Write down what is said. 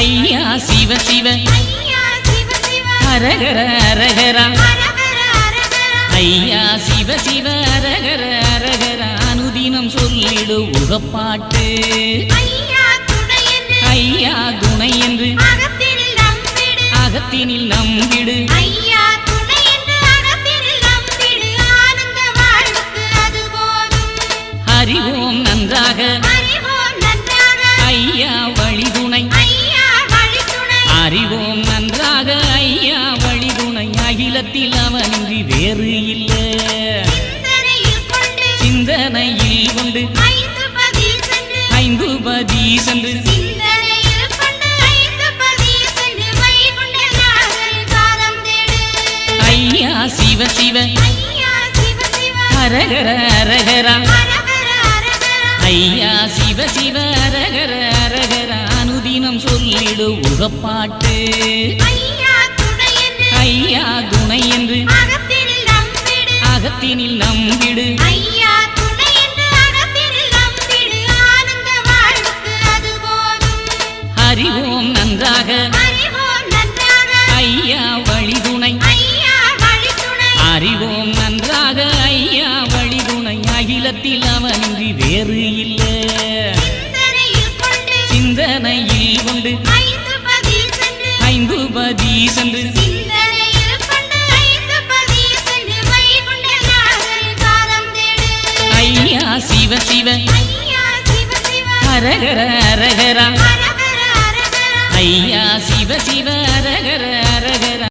ஐயா சிவ சிவ. அரகர அரகரா ஐயா சிவ சிவ அரகர அரகர அனுதினம் சொல்லிடு உகப்பாட்டு. ஐயா துணை என்று. அகத்தினில் நம்பிடு ஐயா துணை அறிவோம் நன்றாக ஐயா வழிதுணை அகிலத்தில் அவனின்றி வேறு இல்லை. சிந்தனையில் கொண்டு ஐந்து பதி சென்று ஐயா சிவ சிவ. அரகர அரகரா. ஐயா சிவ சிவ அரகர அரகர. அனுதினம் சொல்லிடு உகப்பாட்டு. ஐயா துணை என்று. அகத்தினில் நம்பிடு. அறிவோம் நன்றாக. ஐயா வழி துணை ஐயா வழித்துணை அறிவோம் நன்றாக. ஐயா வழி துணை அகிலத்தில் அவனின்றி வேறு இல்லை. சிந்தனையில் கொண்டு ஐந்து பதி சென்று ஐயா சிவ சிவ. அரகர அரகர. ஐயா சிவ சிவ அரகர அரகர.